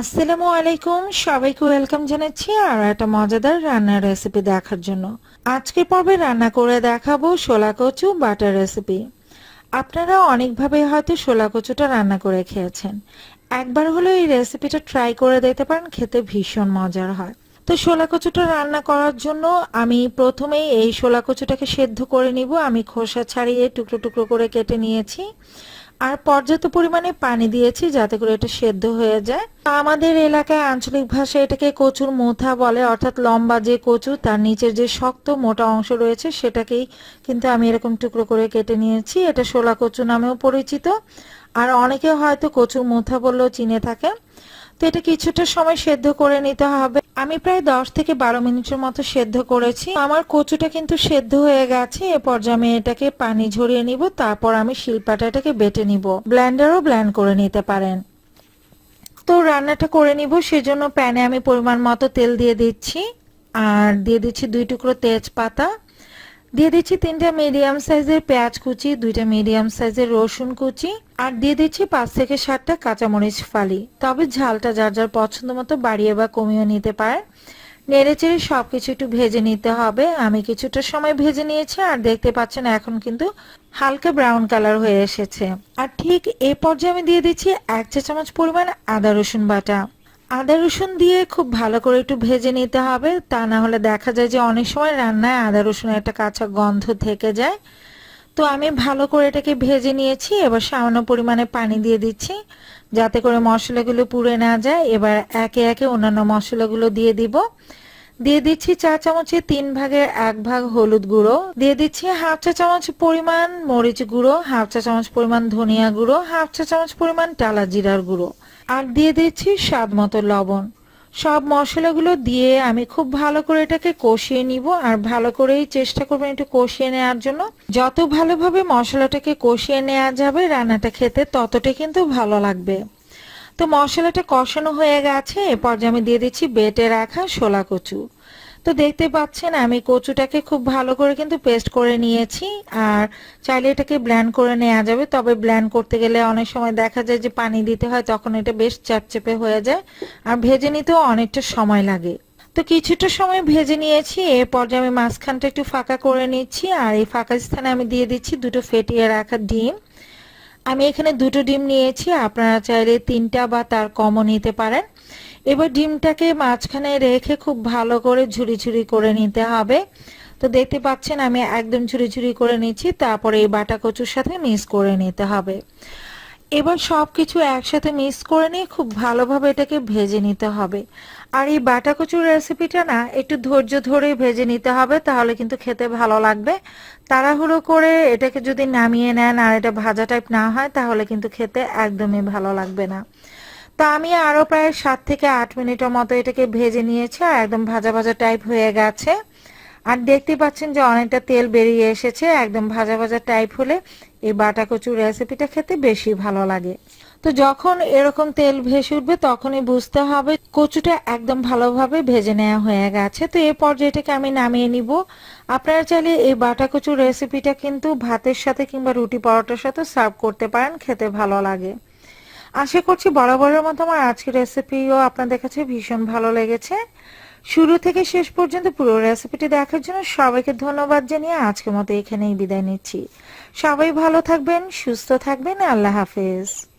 আসসালামু আলাইকুম। সবাইকে ওয়েলকাম জানাচ্ছি আর একটা মজাদার রান্নার রেসিপি দেখার জন্য। আজকে পর্বে রান্না করে দেখাবো শোলা কচু বাটার রেসিপি আপনারা অনেকভাবে হয়তো শোলা কচুটা রান্না করে খেয়েছেন। একবার হলো এই রেসিপিটা ট্রাই করে দেখতে পারেন, খেতে ভীষণ মজার হয়। তো শোলা কচুটা রান্না করার জন্য আমি প্রথমেই এই শোলা কচুটাকে সেদ্ধ করে নিব। আমি খোসা ছাড়িয়ে টুকরো টুকরো করে কেটে নিয়েছি। আর পর্যাপ্ত পরিমাণে পানি দিয়েছি যাতে করে এটা সেদ্ধ হয়ে যায়। আমাদের এলাকায় আঞ্চলিক ভাষায় এটাকে কচুর মোথা বলে, অর্থাৎ লম্বা যে কচু, তার নিচের যে শক্ত মোটা অংশ রয়েছে, সেটাকেই কিন্তু আমি এরকম টুকরো করে কেটে নিয়েছি। এটা শোলা কচু নামেও পরিচিত। আর অনেকে হয়তো কচুর মোথা বললেও চিনে থাকে তো এটা কিছুটা সময় সেদ্ধ করে নিতে হবে। আমি প্রায় দশ থেকে বারো মিনিটের মতো সেদ্ধ করেছি। আমার কচুটা কিন্তু সেদ্ধ হয়ে গেছে। এ পর্যায়ে আমি এটাকে পানি ঝরিয়ে নিব, তারপর আমি শিলপাটাটাকে বেটে নিব। ব্ল্যান্ডারও ব্ল্যান্ড করে নিতে পারেন। তো রান্নাটা করে নিব, সেজন্য প্যানে আমি পরিমাণ মতো তেল দিয়ে দিচ্ছি। আর দিয়ে দিচ্ছি দুই টুকরো তেজপাতা। দিয়ে দিচ্ছি তিনটা মিডিয়াম সাইজের পেঁয়াজ কুচি, দুইটা মিডিয়াম সাইজের রসুন কুচি, আর দিয়ে দিচ্ছি পাঁচ থেকে সাতটা কাঁচামরিচ ফালি। তবে ঝালটা যার যার পছন্দ মতো বাড়িয়ে বা কমিয়ে নিতে পারে। নেড়ে চেড়ে সব কিছু একটু ভেজে নিতে হবে। আমি কিছুটা সময় ভেজে নিয়েছি, আর দেখতে পাচ্ছেন এখন কিন্তু হালকা ব্রাউন কালার হয়ে এসেছে। আর ঠিক এই পর্যায়ে আমি দিয়ে দিচ্ছি এক চা চামচ পরিমাণ আদা রসুন বাটা। আদা রসুন দিয়ে খুব ভালো করে একটু ভেজে নিতে হবে। তা না হলে দেখা যায় যে অনেক সময় রান্নায় আদা রসুনের একটা কাঁচা গন্ধ থেকে যায়। তো আমি ভালো করে এটাকে ভেজে নিয়েছি। এবার সামান্য পরিমাণে পানি দিয়ে দিচ্ছি যাতে করে মশলাগুলো পুড়ে না যায়। এবার একে একে অন্যান্য মশলাগুলো দিয়ে দিব। দিয়ে দিচ্ছি চা চামচে তিন ভাগের এক ভাগ হলুদ গুঁড়ো। দিয়ে দিচ্ছি হাফ চা চামচ পরিমাণ মরিচ গুঁড়ো, হাফ চা চামচ পরিমাণ ধনিয়া গুঁড়ো, হাফ চা চামচ পরিমাণ টালা জিরার গুঁড়ো। আর দিয়ে দিচ্ছি স্বাদ মতো লবণ। সব মশলাগুলো দিয়ে আমি খুব ভালো করে এটাকে কষিয়ে নিব আর ভালো করেই চেষ্টা করব একটু কষিয়ে নেওয়ার জন্য। যত ভালোভাবে মশলাটাকে কষিয়ে নেওয়া যাবে, রান্নাটা খেতে ততটা কিন্তু ভালো লাগবে। তো মশলাটা কষানো হয়ে গেছে, এরপর আমি দিয়ে দিচ্ছি বেটে রাখা শোলা কচু। তো দেখতে পাচ্ছেন, আমি কচুটাকে খুব ভালো করে কিন্তু পেস্ট করে নিয়েছি। আর চাইলে এটাকে ব্ল্যান্ড করে নেওয়া যাবে, তবে ব্ল্যান্ড করতে গেলে অনেক সময় দেখা যায় যে পানি দিতে হয়, তখন এটা বেশ চ্যাপচেপে হয়ে যায়। আর ভেজে নিতেও অনেকটা সময় লাগে। তো কিছুটা সময় ভেজে নিয়েছি, এর পর্যায়ে আমি মাঝখানটা একটু ফাঁকা করে নিচ্ছি, আর এই ফাঁকা স্থানে আমি দিয়ে দিচ্ছি দুটো ফেটিয়ে রাখা ডিম। আমি এখানে দুটো ডিম নিয়েছি, আপনারা চাইলে তিনটা বা তার কমও নিতে পারেন। এবার ডিমটাকে মাঝখানে রেখে খুব ভালো করে ঝুড়ি ঝুরি করে নিতে হবে। তো দেখতে পাচ্ছেন আমি একদম ঝুরি ঝুরি করে নিচ্ছি, তারপরে এই বাটা কচুর সাথে মিক্স করে নিতে হবে। এবার সব কিছু একসাথে মিক্স করে নিয়ে খুব ভালোভাবে এটাকে ভেজে নিতে হবে। আর এই বাটা কচুর রেসিপিটা না, একটু ধৈর্য ধরে ভেজে নিতে হবে, তাহলে কিন্তু খেতে ভালো লাগবে। তাড়াহুড়ো করে এটাকে যদি নামিয়ে নেন আর এটা ভাজা টাইপ না হয়, তাহলে কিন্তু খেতে একদমই ভালো লাগবে না। তো আমি আরও প্রায় সাত থেকে আট মিনিটের মতো এটাকে ভেজে নিয়েছি, আর একদম ভাজা ভাজা টাইপ হয়ে গেছে। আর দেখতে পাচ্ছেন যে অনেকটা তেল বেরিয়ে এসেছে, একদম ভাজা ভাজা টাইপ হলে এই বাটা কচুর রেসিপিটা খেতে বেশি ভালো লাগে। তো যখন এরকম তেল ভেসে উঠবে, তখনই বুঝতে হবে কচুটা একদম ভালোভাবে ভেজে নেওয়া হয়ে গেছে। তো এই পর্যায়টাকে আমি নামিয়ে নিব। আপনারা চাইলে এই বাটা কচুর রেসিপিটা কিন্তু ভাতের সাথে কিংবা রুটি পরোটার সাথে সার্ভ করতে পারেন, খেতে ভালো লাগে। আশা করছি বরাবরের মতো আমার আজকের রেসিপিও আপনাদের কাছে ভীষণ ভালো লেগেছে। শুরু থেকে শেষ পর্যন্ত পুরো রেসিপিটি দেখার জন্য সবাইকে ধন্যবাদ জানিয়ে আজকের মতো এখানেই বিদায় নিচ্ছি। সবাই ভালো থাকবেন, সুস্থ থাকবেন, আল্লাহ হাফেজ।